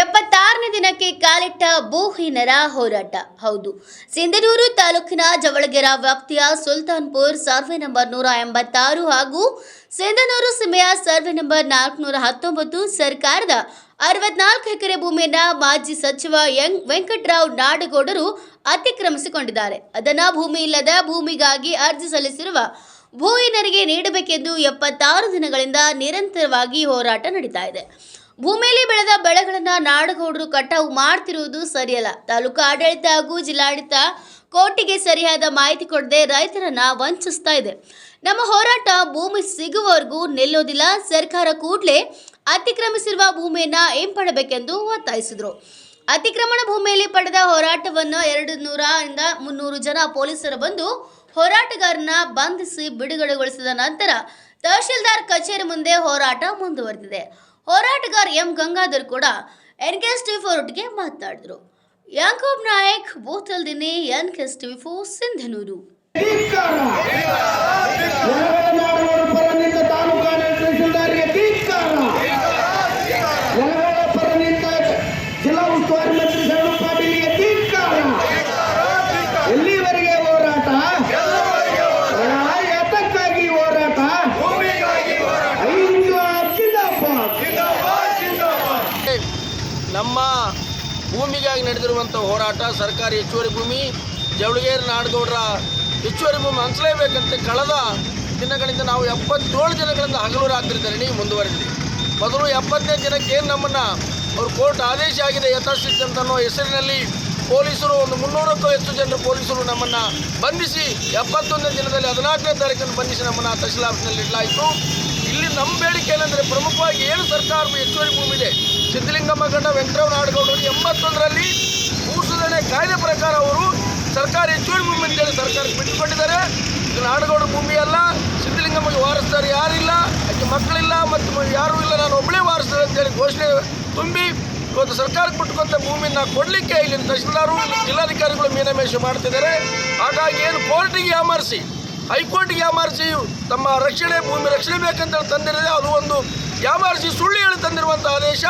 ಎಪ್ಪತ್ತಾರನೇ ದಿನಕ್ಕೆ ಕಾಲಿಟ್ಟ ಭೂಹೀನರ ಹೋರಾಟ. ಹೌದು, ಸಿಂಧನೂರು ತಾಲೂಕಿನ ಜವಳಗೆರ ವ್ಯಾಪ್ತಿಯ ಸುಲ್ತಾನ್ಪುರ್ ಸರ್ವೆ ನಂಬರ್ ನೂರ ಎಂಬತ್ತಾರು ಹಾಗೂ ಸಿಂಧನೂರು ಸೀಮೆಯ ಸರ್ವೆ ನಂಬರ್ ನಾಲ್ಕುನೂರ ಹತ್ತೊಂಬತ್ತು ಸರ್ಕಾರದ ಅರವತ್ನಾಲ್ಕು ಎಕರೆ ಭೂಮಿಯನ್ನ ಮಾಜಿ ಸಚಿವ ಎಂ ವೆಂಕಟರಾವ್ ನಾಡಗೌಡರು ಅತಿಕ್ರಮಿಸಿಕೊಂಡಿದ್ದಾರೆ. ಅದನ್ನ ಭೂಮಿ ಇಲ್ಲದ ಭೂಮಿಗಾಗಿ ಅರ್ಜಿ ಸಲ್ಲಿಸಿರುವ ಭೂಹೀನರಿಗೆ ನೀಡಬೇಕೆಂದು ಎಪ್ಪತ್ತಾರು ದಿನಗಳಿಂದ ನಿರಂತರವಾಗಿ ಹೋರಾಟ ನಡೀತಾ ಇದೆ. ಭೂಮಿಯಲ್ಲಿ ಬೆಳೆದ ಬೆಳೆಗಳನ್ನ ನಾಡಗೌಡರು ಕಟಾವು ಮಾಡ್ತಿರುವುದು ಸರಿಯಲ್ಲ. ತಾಲೂಕು ಆಡಳಿತ ಹಾಗೂ ಜಿಲ್ಲಾಡಳಿತ ಕೋರ್ಟಿಗೆ ಸರಿಯಾದ ಮಾಹಿತಿ ಕೊಡದೆ ರೈತರನ್ನ ವಂಚಿಸ್ತಾ ಇದೆ. ನಮ್ಮ ಹೋರಾಟ ಭೂಮಿ ಸಿಗುವವರೆಗೂ ನಿಲ್ಲೋದಿಲ್ಲ. ಸರ್ಕಾರ ಕೂಡಲೇ ಅತಿಕ್ರಮಿಸಿರುವ ಭೂಮಿಯನ್ನ ಹಿಂಪಡಬೇಕೆಂದು ಒತ್ತಾಯಿಸಿದರು. ಅತಿಕ್ರಮಣ ಭೂಮಿಯಲ್ಲಿ ಪಡೆದ ಹೋರಾಟವನ್ನು ಎರಡು ನೂರರಿಂದ ಮುನ್ನೂರು ಜನ ಪೊಲೀಸರು ಬಂದು ಹೋರಾಟಗಾರನ ಬಂಧಿಸಿ ಬಿಡುಗಡೆಗೊಳಿಸಿದ ನಂತರ ತಹಶೀಲ್ದಾರ್ ಕಚೇರಿ ಮುಂದೆ ಹೋರಾಟ ಮುಂದುವರೆದಿದೆ. ಹೋರಾಟಗಾರ ಎಂ ಗಂಗಾಧರ್ ಕೂಡ ಎನ್ಕೆಎಸ್ ಟಿವಿ ಫೋರ್ಗೆ ಮಾತಾಡಿದ್ರು. ಯಾಕೂಬ್ ನಾಯಕ್ ಬೋತಲ್ ದಿನೇ ಎಸ್ ಟಿ ಫೋರ್, ಸಿಂಧನೂರು. ನಮ್ಮ ಭೂಮಿಗಾಗಿ ನಡೆದಿರುವಂಥ ಹೋರಾಟ, ಸರ್ಕಾರಿ ಹೆಚ್ಚುವರಿ ಭೂಮಿ, ಜವಳಗೇರಿ ನಾಡಗೌಡರ ಹೆಚ್ಚುವರಿ ಭೂಮಿ ಹಂಚಲೇಬೇಕಂತೆ ಕಳೆದ ದಿನಗಳಿಂದ ನಾವು ಎಪ್ಪತ್ತೇಳು ದಿನಗಳಿಂದ ಹಗಲು ರಾತ್ರಿ ಧರಣಿ ಮುಂದುವರೆದಿದೆ ಮೊದಲು ಎಪ್ಪತ್ತನೇ ದಿನಕ್ಕೆ ಏನು ನಮ್ಮನ್ನು ಅವರು ಕೋರ್ಟ್ ಆದೇಶ ಆಗಿದೆ, ಯಥಾಸ್ಥಿತಿ ಅನ್ನೋ ಹೆಸರಿನಲ್ಲಿ ಪೊಲೀಸರು, ಒಂದು ಮುನ್ನೂರಕ್ಕೂ ಹೆಚ್ಚು ಜನರು ಪೊಲೀಸರು ನಮ್ಮನ್ನು ಬಂಧಿಸಿ, ಎಪ್ಪತ್ತೊಂದನೇ ದಿನದಲ್ಲಿ ಹದಿನಾಲ್ಕನೇ ತಾರೀಕನ್ನು ಬಂಧಿಸಿ ನಮ್ಮನ್ನು ತಹಶೀಲ್ ಆಫೀಸ್ನಲ್ಲಿ ಇಡಲಾಯಿತು. ಇಲ್ಲಿ ನಮ್ಮ ಬೇಡಿಕೆ ಏನಂದರೆ ಪ್ರಮುಖವಾಗಿ ಏನು ಸರ್ಕಾರ ಹೆಚ್ಚುವರಿ ಭೂಮಿ ಇದೆ ಸಿದ್ದಲಿಂಗಮ್ಮ ಗಂಡ ವೆಂಕಟರಾವ್ ಎಂಬತ್ತೊಂದರಲ್ಲಿ ಭೂ ಸುಧಾರಣೆ ಕಾಯ್ದೆ ಪ್ರಕಾರ ಅವರು ಸರ್ಕಾರ ಹೆಚ್ಚುವರಿ ಭೂಮಿ ಅಂತೇಳಿ ಸರ್ಕಾರಕ್ಕೆ ಬಿಟ್ಟುಕೊಟ್ಟಿದ್ದಾರೆ. ಇದು ನಾಡಗೌಡರ ಭೂಮಿ ಅಲ್ಲ ಸಿದ್ಧಲಿಂಗಮ್ಮಗೆ ವಾರಿಸ್ತಾರೆ ಯಾರಿಲ್ಲ ಅದಕ್ಕೆ ಮಕ್ಕಳಿಲ್ಲ ಮತ್ತು ಯಾರೂ ಇಲ್ಲ, ನಾನು ಒಬ್ಬಳೇ ಅಂತ ಅಂತೇಳಿ ಘೋಷಣೆ ತುಂಬಿ ಇವತ್ತು ಸರ್ಕಾರಕ್ಕೆ ಬಿಟ್ಟುಕೊಂತ ಭೂಮಿನ ಕೊಡಲಿಕ್ಕೆ ಇಲ್ಲಿನ ತಹಶೀಲ್ದಾರು, ಜಿಲ್ಲಾಧಿಕಾರಿಗಳು ಮೀನಮೇಷ ಮಾಡ್ತಿದ್ದಾರೆ. ಹಾಗಾಗಿ ಏನು ಕೋರ್ಟಿಗೆ ಯಾಮಾರಿಸಿ, ಹೈಕೋರ್ಟ್ಗೆ ಯಾಮಾರಿಸಿ ತಮ್ಮ ರಕ್ಷಣೆ ಭೂಮಿ ರಕ್ಷಣೆ ಬೇಕಂತೇಳಿ ಹೇಳಿ ತಂದಿರದೆ ಅದು ಒಂದು ಯಾಮಾರಿಸಿ ಸುಳ್ಳು ತಂದಿರುವಂಥ ಆದೇಶ.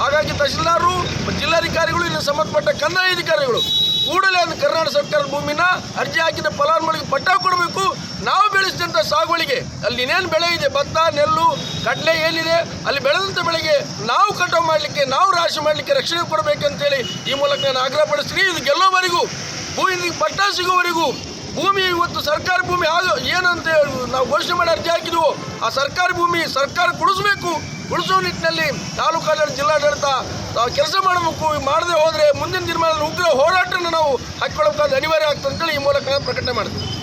ಹಾಗಾಗಿ ತಹಶೀಲ್ದಾರರು ಜಿಲ್ಲಾಧಿಕಾರಿಗಳು ಇಲ್ಲಿ ಸಂಬಂಧಪಟ್ಟ ಕಂದಾಯ ಅಧಿಕಾರಿಗಳು ಕೂಡಲೇ ಒಂದು ಕರ್ನಾಟಕ ಸರ್ಕಾರದ ಭೂಮಿನ ಅರ್ಜಿ ಹಾಕಿದ ಫಲಾನುಭವಿಗೆ ಪಟ್ಟ ಕೊಡಬೇಕು. ನಾವು ಬೆಳೆಸಿದಂಥ ಸಾಗುವಳಿಗೆ ಅಲ್ಲಿ ಇನ್ನೇನು ಬೆಳೆ ಇದೆ? ಭತ್ತ, ನೆಲ್ಲು, ಕಡಲೆ ಏನಿದೆ? ಅಲ್ಲಿ ಬೆಳೆದಂಥ ಬೆಳೆಗೆ ನಾವು ಕಟಾವು ಮಾಡಲಿಕ್ಕೆ, ನಾವು ರಾಶಿ ಮಾಡಲಿಕ್ಕೆ ರಕ್ಷಣೆ ಕೊಡಬೇಕಂತೇಳಿ ಈ ಮೂಲಕ ನಾನು ಆಗ್ರಹ ಪಡಿಸ್ತೀನಿ. ಇದು ಗೆಲ್ಲೋವರೆಗೂ ಭೂಮಿ ಪಟ್ಟ ಸಿಗೋವರೆಗೂ ಭೂಮಿ ಇವತ್ತು ಸರ್ಕಾರಿ ಭೂಮಿ ಆಗ ಏನಂತ ನಾವು ಘೋಷಣೆ ಮಾಡಿ ಅರ್ಜಿ ಹಾಕಿದ್ವು, ಆ ಸರ್ಕಾರಿ ಭೂಮಿ ಸರ್ಕಾರ ಕೊಡಿಸ್ಬೇಕು. ಉಳಿಸೋ ನಿಟ್ಟಿನಲ್ಲಿ ತಾಲೂಕಾಡಳಿತ, ಜಿಲ್ಲಾಡಳಿತ ಕೆಲಸ ಮಾಡಬೇಕು ಮಾಡದೆ ಹೋದರೆ ಮುಂದಿನ ದಿನಮಾನದಲ್ಲಿ ಉಗ್ರ ಹೋರಾಟನ ನಾವು ಹಾಕಿಕೊಳ್ಳಬೇಕಾದ ಅನಿವಾರ್ಯ ಆಗ್ತದೆ ಅಂತೇಳಿ ಈ ಮೂಲಕ ಪ್ರಕಟಣೆ ಮಾಡ್ತೀನಿ